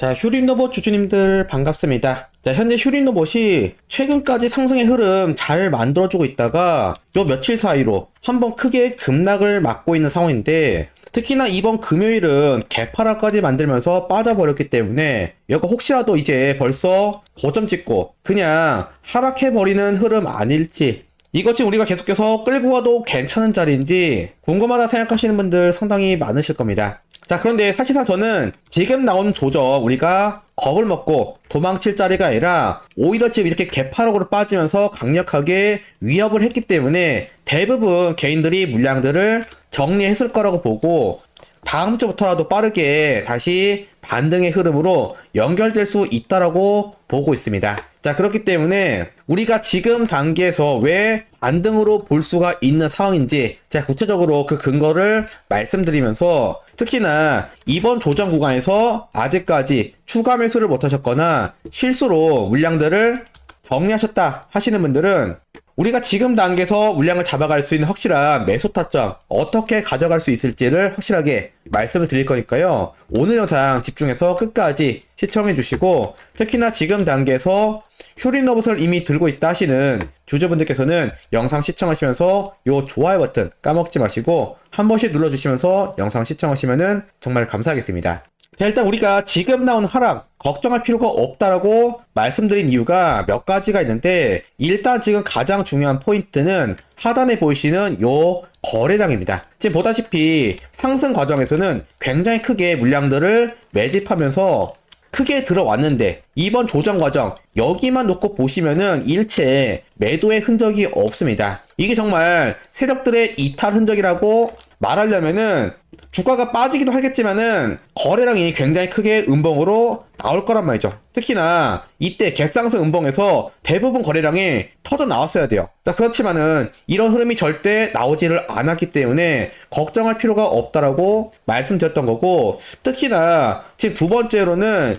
자, 휴림로봇 주주님들 반갑습니다. 자, 현재 휴림로봇이 최근까지 상승의 흐름 잘 만들어주고 있다가 요 며칠 사이로 한번 크게 급락을 맞고 있는 상황인데 특히나 이번 금요일은 개파락까지 만들면서 빠져버렸기 때문에 이거 혹시라도 이제 벌써 고점 찍고 그냥 하락해버리는 흐름 아닐지 이것이 우리가 계속해서 끌고 가도 괜찮은 자리인지 궁금하다 생각하시는 분들 상당히 많으실 겁니다. 자, 그런데 사실상 저는 지금 나온 조정 우리가 겁을 먹고 도망칠 자리가 아니라 오히려 지금 이렇게 개파락으로 빠지면서 강력하게 위협을 했기 때문에 대부분 개인들이 물량들을 정리했을 거라고 보고 다음 주부터라도 빠르게 다시 반등의 흐름으로 연결될 수 있다라고 보고 있습니다. 자, 그렇기 때문에 우리가 지금 단계에서 왜 반등으로 볼 수가 있는 상황인지 제가 구체적으로 그 근거를 말씀드리면서 특히나 이번 조정 구간에서 아직까지 추가 매수를 못 하셨거나 실수로 물량들을 정리하셨다 하시는 분들은 우리가 지금 단계에서 물량을 잡아갈 수 있는 확실한 매수 타점 어떻게 가져갈 수 있을지를 확실하게 말씀을 드릴 거니까요. 오늘 영상 집중해서 끝까지 시청해 주시고 특히나 지금 단계에서 휴림 로봇을 이미 들고 있다 하시는 주주분들께서는 영상 시청하시면서 요 좋아요 버튼 까먹지 마시고 한 번씩 눌러주시면서 영상 시청하시면은 정말 감사하겠습니다. 자, 일단 우리가 지금 나온 하락 걱정할 필요가 없다라고 말씀드린 이유가 몇 가지가 있는데 일단 지금 가장 중요한 포인트는 하단에 보이시는 요 거래량입니다. 지금 보다시피 상승 과정에서는 굉장히 크게 물량들을 매집하면서 크게 들어왔는데 이번 조정 과정 여기만 놓고 보시면은 일체 매도의 흔적이 없습니다. 이게 정말 세력들의 이탈 흔적이라고 말하려면은 주가가 빠지기도 하겠지만은 거래량이 굉장히 크게 음봉으로 나올 거란 말이죠. 특히나 이때 갭상승 음봉에서 대부분 거래량이 터져 나왔어야 돼요. 자, 그렇지만은 이런 흐름이 절대 나오지를 않았기 때문에 걱정할 필요가 없다라고 말씀드렸던 거고 특히나 지금 두 번째로는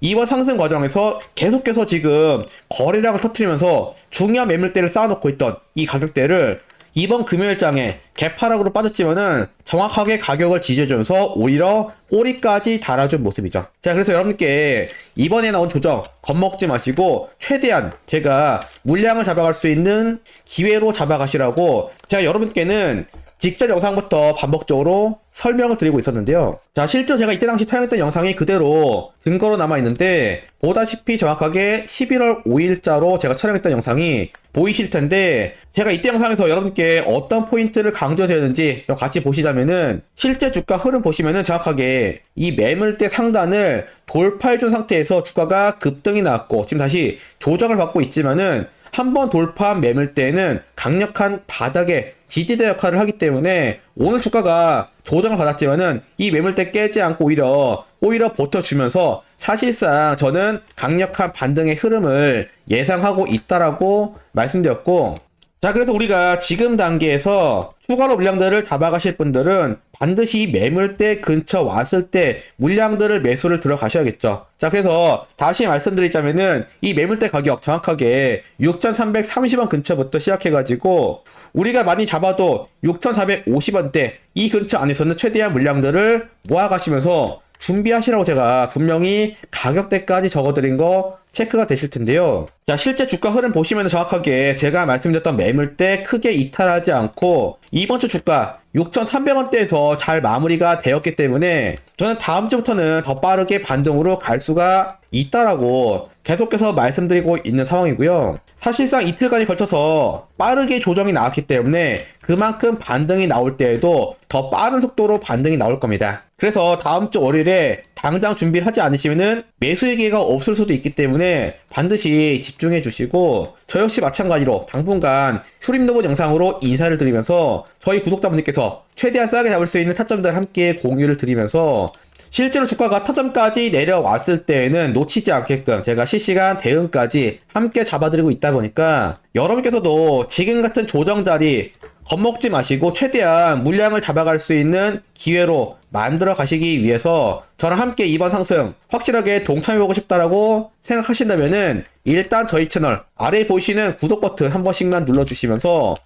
이번 상승 과정에서 계속해서 지금 거래량을 터트리면서 중요한 매물대를 쌓아놓고 있던 이 가격대를 이번 금요일장에 개파락으로 빠졌지만은 정확하게 가격을 지지해주면서 오히려 꼬리까지 달아준 모습이죠. 자, 그래서 여러분께 이번에 나온 조정 겁먹지 마시고 최대한 제가 물량을 잡아갈 수 있는 기회로 잡아가시라고 제가 여러분께는 직전 영상부터 반복적으로 설명을 드리고 있었는데요. 자, 실제로 제가 이때 당시 촬영했던 영상이 그대로 증거로 남아있는데, 보다시피 정확하게 11월 5일자로 제가 촬영했던 영상이 보이실 텐데, 제가 이때 영상에서 여러분께 어떤 포인트를 강조되는지 같이 보시자면은, 실제 주가 흐름 보시면은 정확하게 이 매물대 상단을 돌파해준 상태에서 주가가 급등이 나왔고, 지금 다시 조정을 받고 있지만은, 한번 돌파한 매물대는 강력한 바닥의 지지대 역할을 하기 때문에 오늘 주가가 조정을 받았지만은 이 매물대 깨지 않고 오히려 오히려 버텨주면서 사실상 저는 강력한 반등의 흐름을 예상하고 있다라고 말씀드렸고 자 그래서 우리가 지금 단계에서 추가로 물량들을 잡아가실 분들은 반드시 매물대 근처 왔을 때 물량들을 매수를 들어가셔야겠죠. 자 그래서 다시 말씀드리자면은 이 매물대 가격 정확하게 6330원 근처부터 시작해가지고 우리가 많이 잡아도 6450원대 이 근처 안에서는 최대한 물량들을 모아가시면서 준비하시라고 제가 분명히 가격대까지 적어드린 거 체크가 되실 텐데요. 자, 실제 주가 흐름 보시면 정확하게 제가 말씀드렸던 매물대 크게 이탈하지 않고 이번 주 주가 6,300원대에서 잘 마무리가 되었기 때문에 저는 다음 주부터는 더 빠르게 반등으로 갈 수가 있다라고 계속해서 말씀드리고 있는 상황이고요. 사실상 이틀간에 걸쳐서 빠르게 조정이 나왔기 때문에 그만큼 반등이 나올 때에도 더 빠른 속도로 반등이 나올 겁니다. 그래서 다음 주 월요일에 당장 준비를 하지 않으시면은 매수의 기회가 없을 수도 있기 때문에 반드시 집중해 주시고 저 역시 마찬가지로 당분간 로봇 영상으로 인사를 드리면서 저희 구독자분들께서 최대한 싸게 잡을 수 있는 타점들 함께 공유를 드리면서 실제로 주가가 타점까지 내려왔을 때에는 놓치지 않게끔 제가 실시간 대응까지 함께 잡아드리고 있다 보니까 여러분께서도 지금 같은 조정 자리 겁먹지 마시고 최대한 물량을 잡아갈 수 있는 기회로 만들어 가시기 위해서 저랑 함께 이번 상승 확실하게 동참해보고 싶다라고 생각하신다면은 일단 저희 채널 아래에 보이시는 구독 버튼 한 번씩만 눌러주시면서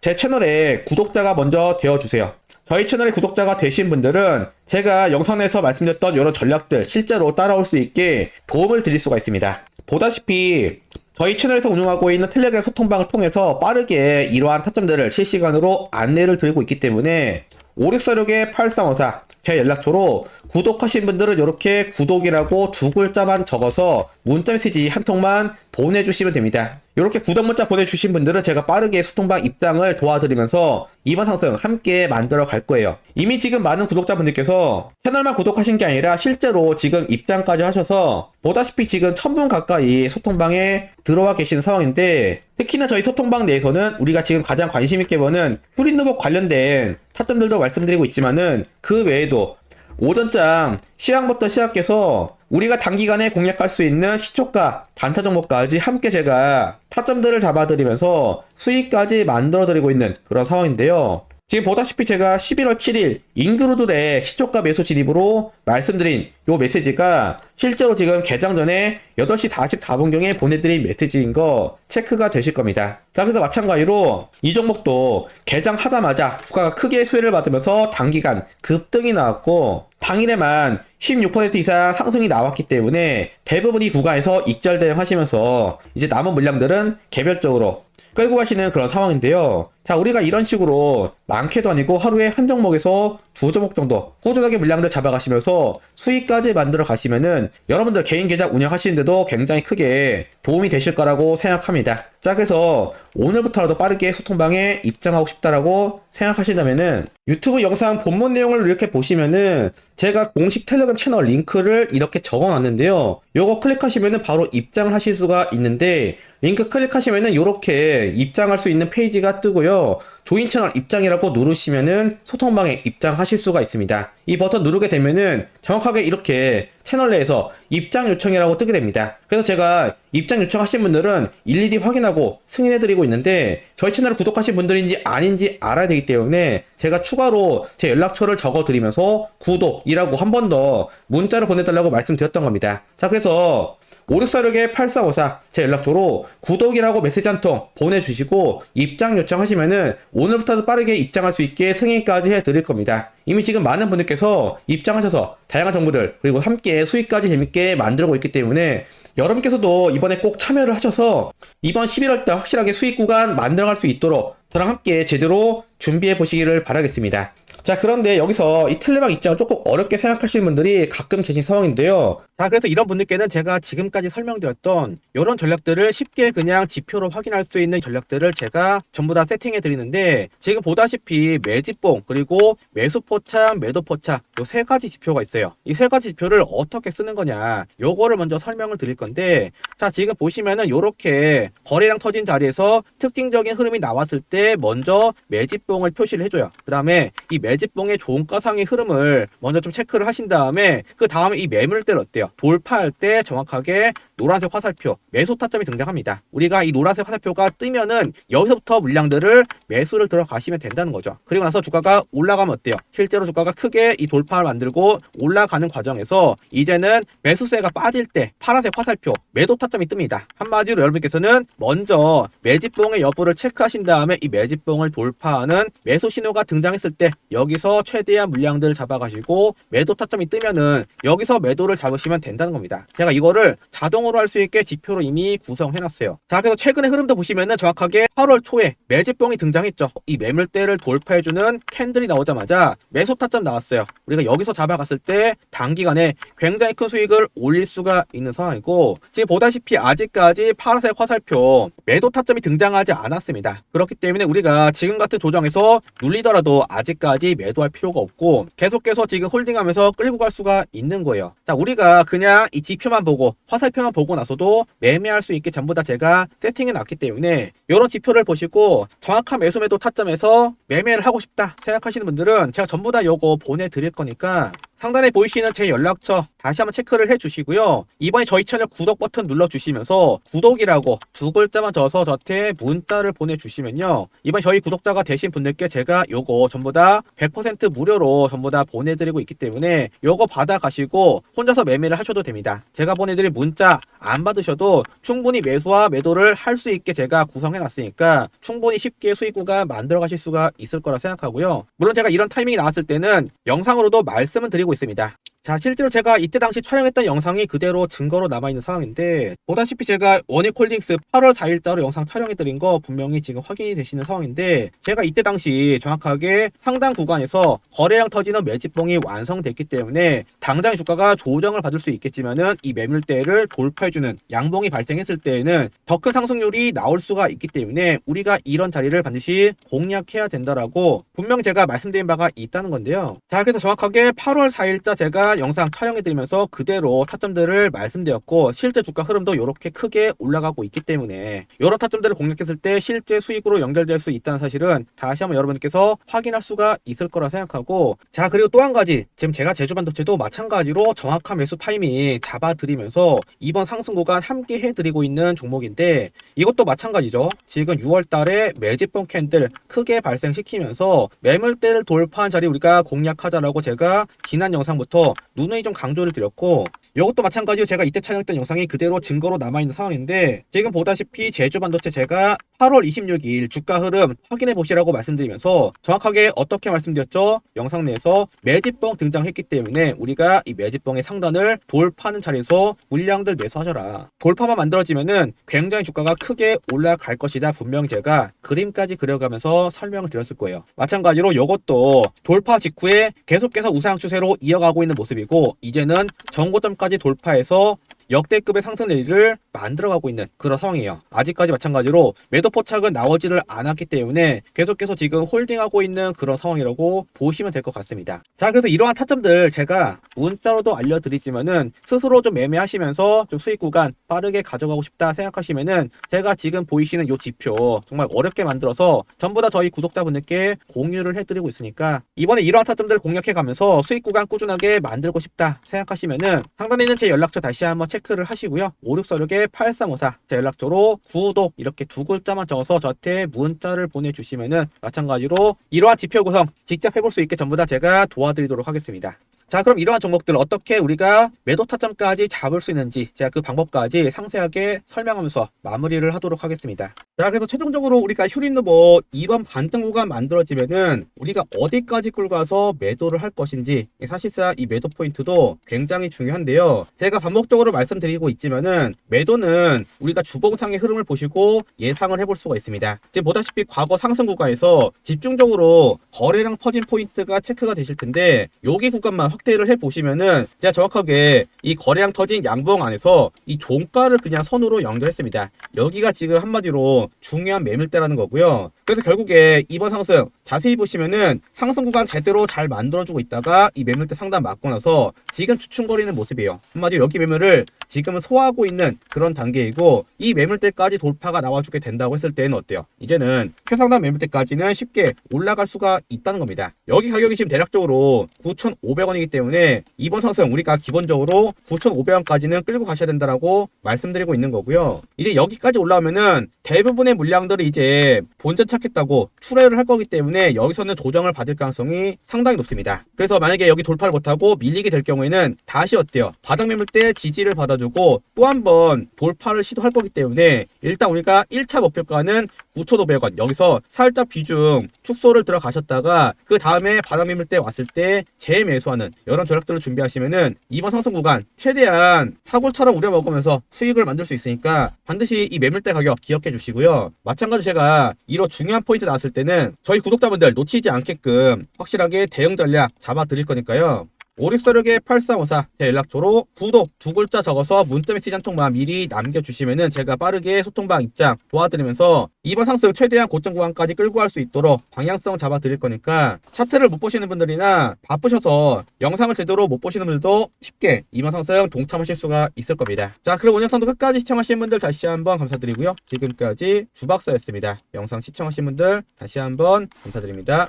제 채널에 구독자가 먼저 되어주세요. 저희 채널의 구독자가 되신 분들은 제가 영상 내에서 말씀드렸던 이런 전략들 실제로 따라올 수 있게 도움을 드릴 수가 있습니다. 보다시피 저희 채널에서 운영하고 있는 텔레그램 소통방을 통해서 빠르게 이러한 타점들을 실시간으로 안내를 드리고 있기 때문에 5646의 8354 제 연락처로 구독하신 분들은 이렇게 구독이라고 두 글자만 적어서 문자 메시지 한 통만 보내주시면 됩니다. 이렇게 구독 문자 보내주신 분들은 제가 빠르게 소통방 입장을 도와드리면서 이번 상승 함께 만들어 갈 거예요. 이미 지금 많은 구독자분들께서 채널만 구독하신 게 아니라 실제로 지금 입장까지 하셔서 보다시피 지금 천분 가까이 소통방에 들어와 계시는 상황인데 특히나 저희 소통방 내에서는 우리가 지금 가장 관심 있게 보는 후린누복 관련된 차점들도 말씀드리고 있지만은 그 외에도 오전장 시황부터 시작해서 우리가 단기간에 공략할 수 있는 시초가 단타 종목까지 함께 제가 타점들을 잡아드리면서 수익까지 만들어드리고 있는 그런 상황인데요. 지금 보다시피 제가 11월 7일 인그루들의 시초가 매수 진입으로 말씀드린 요 메시지가 실제로 지금 개장 전에 8시 44분경에 보내드린 메시지인 거 체크가 되실 겁니다. 자, 그래서 마찬가지로 이 종목도 개장하자마자 주가가 크게 수혜를 받으면서 단기간 급등이 나왔고 당일에만 16% 이상 상승이 나왔기 때문에 대부분 이 구간에서 익절 대응하시면서 이제 남은 물량들은 개별적으로 끌고 가시는 그런 상황인데요. 자, 우리가 이런 식으로 많게도 아니고 하루에 한 종목에서 두 종목 정도 꾸준하게 물량들 잡아가시면서 수익까지 만들어 가시면은 여러분들 개인 계좌 운영하시는데도 굉장히 크게 도움이 되실 거라고 생각합니다. 자, 그래서 오늘부터라도 빠르게 소통방에 입장하고 싶다라고 생각하신다면은 유튜브 영상 본문 내용을 이렇게 보시면은 제가 공식 텔레그램 채널 링크를 이렇게 적어 놨는데요. 요거 클릭하시면은 바로 입장을 하실 수가 있는데 링크 클릭하시면은 이렇게 입장할 수 있는 페이지가 뜨고요. yo, 조인 채널 입장이라고 누르시면은 소통방에 입장하실 수가 있습니다. 이 버튼 누르게 되면은 정확하게 이렇게 채널 내에서 입장 요청이라고 뜨게 됩니다. 그래서 제가 입장 요청하신 분들은 일일이 확인하고 승인해드리고 있는데 저희 채널을 구독하신 분들인지 아닌지 알아야 되기 때문에 제가 추가로 제 연락처를 적어드리면서 구독이라고 한 번 더 문자를 보내달라고 말씀드렸던 겁니다. 자, 그래서 5646의 8454 제 연락처로 구독이라고 메시지 한 통 보내주시고 입장 요청하시면은 오늘부터 빠르게 입장할 수 있게 승인까지 해드릴 겁니다. 이미 지금 많은 분들께서 입장하셔서 다양한 정보들 그리고 함께 수익까지 재밌게 만들고 있기 때문에 여러분께서도 이번에 꼭 참여를 하셔서 이번 11월달 확실하게 수익 구간 만들어갈 수 있도록 저랑 함께 제대로 준비해 보시기를 바라겠습니다. 자, 그런데 여기서 이 텔레방 입장을 조금 어렵게 생각하시는 분들이 가끔 계신 상황인데요. 자, 그래서 이런 분들께는 제가 지금까지 설명드렸던 이런 전략들을 쉽게 그냥 지표로 확인할 수 있는 전략들을 제가 전부 다 세팅해 드리는데 지금 보다시피 매집봉 그리고 매수 포착, 매도 포착 요세 가지 지표가 있어요. 이 세 가지 지표를 어떻게 쓰는 거냐 요거를 먼저 설명을 드릴 건데 자, 지금 보시면은 요렇게 거래량 터진 자리에서 특징적인 흐름이 나왔을 때 먼저 매집봉을 표시를 해줘요. 그 다음에 이매 집봉의 종가상의 흐름을 먼저 좀 체크를 하신 다음에 그 다음에 이 매물대를 어때요? 돌파할 때 정확하게 노란색 화살표 매수 타점이 등장합니다. 우리가 이 노란색 화살표가 뜨면은 여기서부터 물량들을 매수를 들어가시면 된다는 거죠. 그리고 나서 주가가 올라가면 어때요? 실제로 주가가 크게 이 돌파를 만들고 올라가는 과정에서 이제는 매수세가 빠질 때 파란색 화살표 매도 타점이 뜹니다. 한마디로 여러분께서는 먼저 매집봉의 여부를 체크하신 다음에 이 매집봉을 돌파하는 매수 신호가 등장했을 때 여기 서 최대한 물량들을 잡아가시고 매도 타점이 뜨면은 여기서 매도를 잡으시면 된다는 겁니다. 제가 이거를 자동으로 할 수 있게 지표로 이미 구성해놨어요. 자, 그래서 최근의 흐름도 보시면은 정확하게 8월 초에 매집봉이 등장했죠. 이 매물대를 돌파해주는 캔들이 나오자마자 매수 타점 나왔어요. 우리가 여기서 잡아갔을 때 단기간에 굉장히 큰 수익을 올릴 수가 있는 상황이고 지금 보다시피 아직까지 파란색 화살표 매도 타점이 등장하지 않았습니다. 그렇기 때문에 우리가 지금 같은 조정에서 눌리더라도 아직까지 매도할 필요가 없고 계속해서 지금 홀딩하면서 끌고 갈 수가 있는 거예요. 자, 우리가 그냥 이 지표만 보고 화살표만 보고 나서도 매매할 수 있게 전부 다 제가 세팅해 놨기 때문에 이런 지표를 보시고 정확한 매수 매도 타점에서 매매를 하고 싶다 생각하시는 분들은 제가 전부 다 요거 보내드릴 거니까 상단에 보이시는 제 연락처 다시 한번 체크를 해주시고요. 이번에 저희 채널 구독 버튼 눌러주시면서 구독이라고 두 글자만 적어서 저한테 문자를 보내주시면요. 이번 저희 구독자가 되신 분들께 제가 요거 전부 다 100% 무료로 전부 다 보내드리고 있기 때문에 요거 받아가시고 혼자서 매매를 하셔도 됩니다. 제가 보내드린 문자 안 받으셔도 충분히 매수와 매도를 할 수 있게 제가 구성해 놨으니까 충분히 쉽게 수익 구간 만들어 가실 수가 있을 거라 생각하고요. 물론 제가 이런 타이밍이 나왔을 때는 영상으로도 말씀을 드리고 있습니다. 자, 실제로 제가 이때 당시 촬영했던 영상이 그대로 증거로 남아있는 상황인데, 보다시피 제가 원익홀딩스 8월 4일자로 영상 촬영해드린 거 분명히 지금 확인이 되시는 상황인데, 제가 이때 당시 정확하게 상당 구간에서 거래량 터지는 매집봉이 완성됐기 때문에, 당장 주가가 조정을 받을 수 있겠지만은, 이 매물대를 돌파해주는 양봉이 발생했을 때에는 더 큰 상승률이 나올 수가 있기 때문에, 우리가 이런 자리를 반드시 공략해야 된다라고 분명 제가 말씀드린 바가 있다는 건데요. 자, 그래서 정확하게 8월 4일자 제가 영상 촬영해드리면서 그대로 타점들을 말씀드렸고 실제 주가 흐름도 이렇게 크게 올라가고 있기 때문에 이런 타점들을 공략했을 때 실제 수익으로 연결될 수 있다는 사실은 다시 한번 여러분께서 확인할 수가 있을 거라 생각하고 자 그리고 또 한 가지. 지금 제가 제주 반도체도 마찬가지로 정확한 매수 타이밍 잡아드리면서 이번 상승 구간 함께 해드리고 있는 종목인데 이것도 마찬가지죠. 지금 6월 달에 매집봉 캔들 크게 발생시키면서 매물대를 돌파한 자리 우리가 공략하자라고 제가 지난 영상부터 누누이 좀 강조를 드렸고 이것도 마찬가지로 제가 이때 촬영했던 영상이 그대로 증거로 남아있는 상황인데 지금 보다시피 제주반도체 제가 8월 26일 주가 흐름 확인해 보시라고 말씀드리면서 정확하게 어떻게 말씀드렸죠? 영상 내에서 매집봉 등장했기 때문에 우리가 이 매집봉의 상단을 돌파하는 자리에서 물량들 매수하셔라. 돌파만 만들어지면은 굉장히 주가가 크게 올라갈 것이다. 분명 제가 그림까지 그려가면서 설명을 드렸을 거예요. 마찬가지로 이것도 돌파 직후에 계속해서 우상 추세로 이어가고 있는 모습이고 이제는 정고점까지 돌파해서 역대급의 상승 내리를 만들어가고 있는 그런 상황이에요. 아직까지 마찬가지로 매도 포착은 나오지를 않았기 때문에 계속해서 지금 홀딩하고 있는 그런 상황이라고 보시면 될 것 같습니다. 자, 그래서 이러한 타점들 제가 문자로도 알려드리지만은 스스로 좀 매매하시면서 좀 수익 구간 빠르게 가져가고 싶다 생각하시면은 제가 지금 보이시는 요 지표 정말 어렵게 만들어서 전부 다 저희 구독자분들께 공유를 해드리고 있으니까 이번에 이러한 타점들 공략해가면서 수익 구간 꾸준하게 만들고 싶다 생각하시면은 상단에 있는 제 연락처 다시 한번 체크 를 하시고요. 5646에 8354 제 연락처로 구독 이렇게 두 글자만 적어서 저한테 문자를 보내주시면은 마찬가지로 이러한 지표 구성 직접 해볼 수 있게 전부 다 제가 도와드리도록 하겠습니다. 자 그럼 이러한 종목들 어떻게 우리가 매도 타점까지 잡을 수 있는지 제가 그 방법까지 상세하게 설명하면서 마무리를 하도록 하겠습니다. 자 그래서 최종적으로 우리가 휴린노버 2번 반등 구간 만들어지면은 우리가 어디까지 끌고 가서 매도를 할 것인지 사실상 이 매도 포인트도 굉장히 중요한데요. 제가 반복적으로 말씀드리고 있지만은 매도는 우리가 주봉상의 흐름을 보시고 예상을 해볼 수가 있습니다. 지금 보다시피 과거 상승 구간에서 집중적으로 거래량 퍼진 포인트가 체크가 되실 텐데 여기 구간만 확 대를 해 보시면은 제가 정확하게 이 거래량 터진 양봉 안에서 이 종가를 그냥 선으로 연결했습니다. 여기가 지금 한마디로 중요한 매물대라는 거고요. 그래서 결국에 이번 상승 자세히 보시면은 상승 구간 제대로 잘 만들어주고 있다가 이 매물대 상단 맞고 나서 지금 추춤거리는 모습이에요. 한마디로 여기 매물을 지금은 소화하고 있는 그런 단계이고 이 매물대까지 돌파가 나와주게 된다고 했을 때는 어때요? 이제는 최상단 매물대까지는 쉽게 올라갈 수가 있다는 겁니다. 여기 가격이 지금 대략적으로 9,500원이기 때문에 이번 상승 우리가 기본적으로 9,500원까지는 끌고 가셔야 된다라고 말씀드리고 있는 거고요. 이제 여기까지 올라오면은 대부분의 물량들이 이제 본전 찾겠다고 출회를 할 거기 때문에 여기서는 조정을 받을 가능성이 상당히 높습니다. 그래서 만약에 여기 돌파를 못하고 밀리게 될 경우에는 다시 어때요? 바닥 매물대 지지를 받아주고 또 한 번 돌파를 시도할 거기 때문에 일단 우리가 1차 목표가는 9,500원 여기서 살짝 비중 축소를 들어가셨다가 그 다음에 바닥 매물대 왔을 때 재매수하는 이런 전략들을 준비하시면은 이번 상승 구간 최대한 사골처럼 우려먹으면서 수익을 만들 수 있으니까 반드시 이 매물대 가격 기억해 주시고요. 마찬가지로 제가 이런 중요한 포인트 나왔을 때는 저희 구독자 분들 놓치지 않게끔 확실하게 대응 전략 잡아 드릴 거니까요. 5646에 8354 제 연락처로 구독 두 글자 적어서 문자 메시지 한 통만 미리 남겨주시면은 제가 빠르게 소통방 입장 도와드리면서 이번 상승 최대한 고점 구간까지 끌고 갈 수 있도록 방향성 잡아 드릴 거니까 차트를 못 보시는 분들이나 바쁘셔서 영상을 제대로 못 보시는 분들도 쉽게 이번 상승 동참하실 수가 있을 겁니다. 자 그럼 오늘 영상도 끝까지 시청하신 분들 다시 한번 감사드리고요. 지금까지 주박사였습니다. 영상 시청하신 분들 다시 한번 감사드립니다.